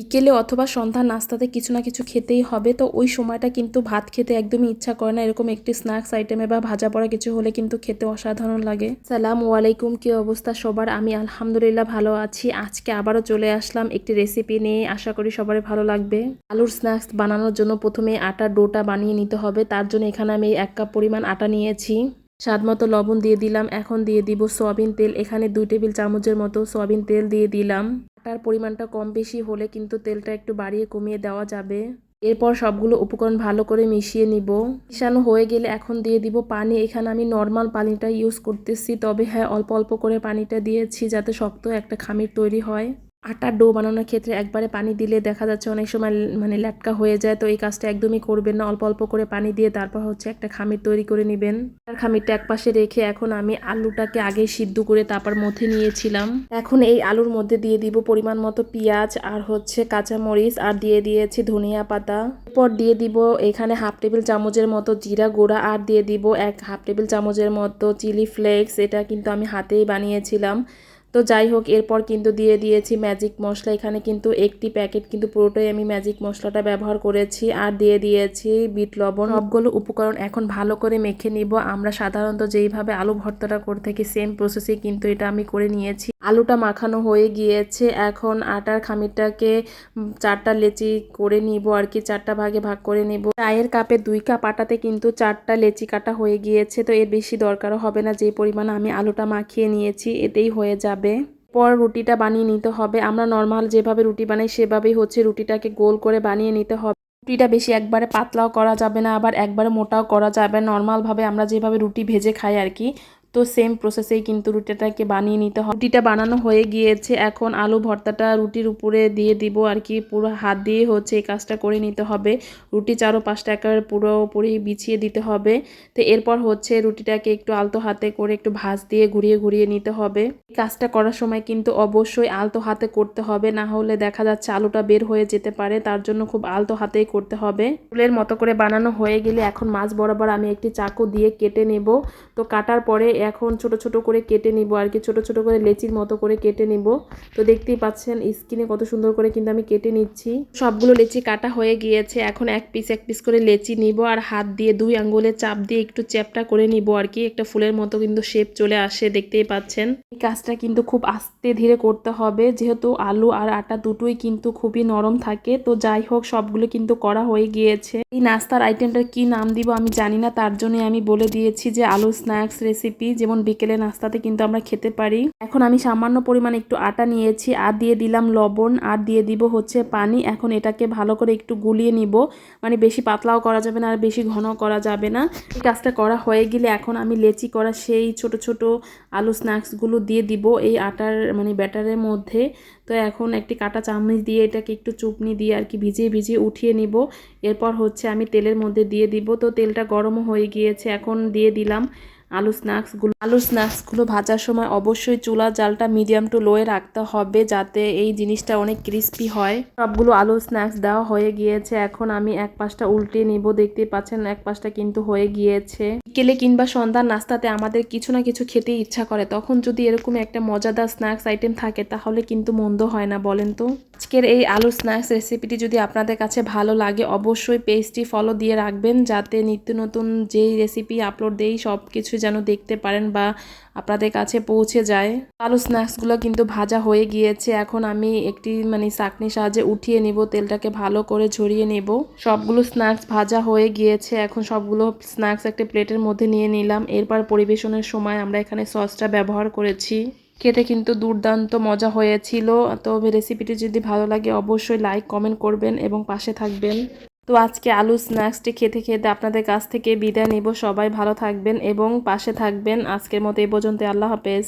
বিকেলে অথবা সন্ধ্যা নাস্তাতে কিছু না কিছু খেতেই হবে, তো ওই সময়টা কিন্তু ভাত খেতে একদমই ইচ্ছা করে না। এরকম একটি স্ন্যাক্স আইটেমে বা ভাজা পড়া কিছু হলে কিন্তু খেতে অসাধারণ লাগে। সালাম ওয়ালাইকুম কি অবস্থা সবার? আমি আলহামদুলিল্লাহ ভালো আছি। আজকে আবারও চলে আসলাম একটি রেসিপি নিয়ে। আশা করি সবারই ভালো লাগবে। আলুর স্ন্যাক্স বানানোর জন্য প্রথমে আটার ডোটা বানিয়ে নিতে হবে। তার জন্য এখানে আমি এক কাপ পরিমাণ আটা নিয়েছি। স্বাদ মতো লবণ দিয়ে দিলাম। এখন দিয়ে দিব সয়াবিন তেল। এখানে দুই টেবিল চামচের মতো সয়াবিন তেল দিয়ে দিলাম। আটার পরিমাণটা কম বেশি হলে কিন্তু তেলটা একটু বাড়িয়ে কমিয়ে দেওয়া যাবে। এরপর সবগুলো উপকরণ ভালো করে মিশিয়ে নিব। মিশানো হয়ে গেলে এখন দিয়ে দিব পানি। এখানে আমি নর্মাল পানিটা ইউজ করতেছি, তবে হ্যাঁ অল্প অল্প করে পানিটা দিয়েছি যাতে শক্ত একটা খামির তৈরি হয়। আটার ডো বানানোর ক্ষেত্রে একবারে পানি দিলে দেখা যাচ্ছে অনেক সময় মানে ল্যাটকা হয়ে যায়, তো এই কাজটা একদমই করবেন না। অল্প অল্প করে পানি দিয়ে তারপর হচ্ছে একটা খামির তৈরি করে নেবেন। আর খামিরটা একপাশে রেখে এখন আমি আলুটাকে আগে সিদ্ধ করে তারপর মধ্যে নিয়েছিলাম। এখন এই আলুর মধ্যে দিয়ে দিব পরিমাণ মতো পেঁয়াজ আর হচ্ছে কাঁচামরিচ আর দিয়ে দিয়েছি ধনিয়া পাতা। এরপর দিয়ে দিব এখানে হাফ টেবিল চামচের মতো জিরা গুঁড়া আর দিয়ে দিব এক হাফ টেবিল চামচের মতো চিলি ফ্লেক্স। এটা কিন্তু আমি হাতেই বানিয়েছিলাম। তো যাই হোক, এরপর কিন্তু দিয়ে দিয়েছি ম্যাজিক মশলা। এখানে কিন্তু একটি প্যাকেট কিন্তু পুরোটাই আমি ম্যাজিক মশলাটা ব্যবহার করেছি আর দিয়ে দিয়েছি বিট লবণ। সবগুলো উপকরণ এখন ভালো করে মেখে নিব। আমরা সাধারণত যেইভাবে আলু ভর্তাটা করে থাকি সেম প্রসেসে কিন্তু এটা আমি করে নিয়েছি। আলুটা মাখানো হয়ে গিয়েছে। এখন আটার খামিরটাকে চারটা লেচি করে নিব আর কি, চারটা ভাগে ভাগ করে নিব। চায়ের কাপে দুই কাপ আটাতে কিন্তু চারটা লেচি কাটা হয়ে গিয়েছে। তো এর বেশি দরকারও হবে না। যে পরিমাণ আমি আলুটা মাখিয়ে নিয়েছি, এতেই হয়ে যাবে। পর রুটিটা বানিয়ে নিতে হবে। আমরা নর্মাল যেভাবে রুটি বানাই, সেভাবেই হচ্ছে রুটিটাকে গোল করে বানিয়ে নিতে হবে। রুটিটা বেশি একবারে পাতলাও করা যাবে না, আবার একবারে মোটাও করা যাবে। নর্মালভাবে আমরা যেভাবে রুটি ভেজে খাই আর কি, তো সেম প্রসেসেই কিন্তু রুটিটাকে বানিয়ে নিতে হবে। রুটিটা বানানো হয়ে গিয়েছে। এখন আলু ভর্তাটা রুটির উপরে দিয়ে দিব আর কি, পুরো হাত দিয়ে হচ্ছে এই কাজটা করে নিতে হবে। রুটি চারো পাঁচটা একেবারে পুরোপুরি বিছিয়ে দিতে হবে। তো এরপর হচ্ছে রুটিটাকে একটু আলতো হাতে করে একটু ভাজ দিয়ে ঘুরিয়ে ঘুরিয়ে নিতে হবে। কাজটা করার সময় কিন্তু অবশ্যই আলতো হাতে করতে হবে, না হলে দেখা যাচ্ছে আলুটা বের হয়ে যেতে পারে, তার জন্য খুব আলতো হাতেই করতে হবে। ফুলের মতো করে বানানো হয়ে গেলে এখন মাছ বরাবর আমি একটি চাকু দিয়ে কেটে নেব। তো কাটার পরে এখন ছোট ছোট করে কেটে নিব আর কি, ছোট ছোট করে লেচির মতো করে কেটে নিব। তো দেখতেই পাচ্ছেন স্কিনে কত সুন্দর করে কিন্তু আমি কেটে নিচ্ছি। সবগুলো লেচি কাটা হয়ে গিয়েছে, এখন এক পিস এক পিস করে লেচি নিব আর হাত দিয়ে দুই আঙ্গুলে চাপ দিয়ে একটু চ্যাপটা করে নিব আর কি, একটা ফুলের মতো কিন্তু শেপ চলে আসে, দেখতেই পাচ্ছেন। এই কাজটা কিন্তু খুব আস্তে ধীরে করতে হবে। যেহেতু আলু আর আটা দুটোই কিন্তু খুবই নরম থাকে, তো যাই হোক, সবগুলো কিন্তু করা হয়ে গিয়েছে। এই নাস্তার আইটেমটার কি নাম দিব আমি জানি না, তার জন্য আমি বলে দিয়েছি যে আলু স্ন্যাক্স রেসিপি যেমন বিকেলে নাস্তাতে কিন্তু আমরা খেতে পারি। এখন আমি সামান্য পরিমাণে একটু আটা নিয়েছি, আর দিয়ে দিলাম লবণ, আর দিয়ে দিব হচ্ছে পানি। এখন এটাকে ভালো করে একটু গুলিয়ে নিব। মানে বেশি পাতলাও করা যাবে না, আর বেশি ঘন করা যাবে না। এই কাজটা করা হয়ে গেলে এখন আমি লেচি করা সেই ছোট ছোট আলু স্ন্যাক্সগুলো দিয়ে দিব এই আটার মানে ব্যাটারের মধ্যে। তো এখন একটি কাটা চামচ দিয়ে এটাকে একটু চুপনি দিয়ে আর কি ভিজিয়ে ভিজিয়ে উঠিয়ে নিব। এরপর হচ্ছে আমি তেলের মধ্যে দিয়ে দিব। তো তেলটা গরমও হয়ে গিয়েছে, এখন দিয়ে দিলাম। আলু স্ন্যাক্সগুলো আলু স্ন্যাক্সগুলো ভাজার সময় অবশ্যই চুলা জালটা মিডিয়াম টু লোয়ে রাখতে হবে যাতে এই জিনিসটা অনেক ক্রিস্পি হয়। সবগুলো আলু স্ন্যাক্স দেওয়া হয়ে গিয়েছে। এখন আমি এক পাশটা উল্টে নিব। দেখতে পাচ্ছেন, এক পাশটা কিন্তু হয়ে গিয়েছে। বিকেলে কিংবা সন্ধ্যার নাস্তাতে আমাদের কিছু না কিছু খেতে ইচ্ছা করে। তখন যদি এরকম একটা মজাদার স্ন্যাক্স আইটেম থাকে, তাহলে কিন্তু মন্দ হয় না, বলেন তো। আজকের এই আলু স্ন্যাক্স রেসিপিটি যদি আপনাদের কাছে ভালো লাগে, অবশ্যই পেজটি ফলো দিয়ে রাখবেন। যাতে নিত্য নতুন যেই রেসিপি আপলোড দেই সব কিছু যেন দেখতে পারেন বা আপনাদের কাছে পৌঁছে যায়। আলু স্ন্যাক্সগুলো কিন্তু ভাজা হয়ে গিয়েছে। এখন আমি একটি মানে চাকনির সাহায্যে উঠিয়ে নিব, তেলটাকে ভালো করে ঝরিয়ে নেব। সবগুলো স্ন্যাক্স ভাজা হয়ে গিয়েছে। এখন সবগুলো স্ন্যাক্স একটা প্লেটের মধ্যে নিয়ে নিলাম। এরপর পরিবেশনের সময় আমরা এখানে সসটা ব্যবহার করেছি। খেতে কিন্তু দুর্দান্ত মজা হয়েছিল। তো রেসিপিটি যদি ভালো লাগে অবশ্যই লাইক, কমেন্ট করবেন এবং পাশে থাকবেন। তো আজকে আলু স্ন্যাক্সটি খেতে খেতে আপনাদের কাছ থেকে বিদায় নেব। সবাই ভালো থাকবেন এবং পাশে থাকবেন। আজকের মতো এই পর্যন্ত আল্লাহ হাফেজ।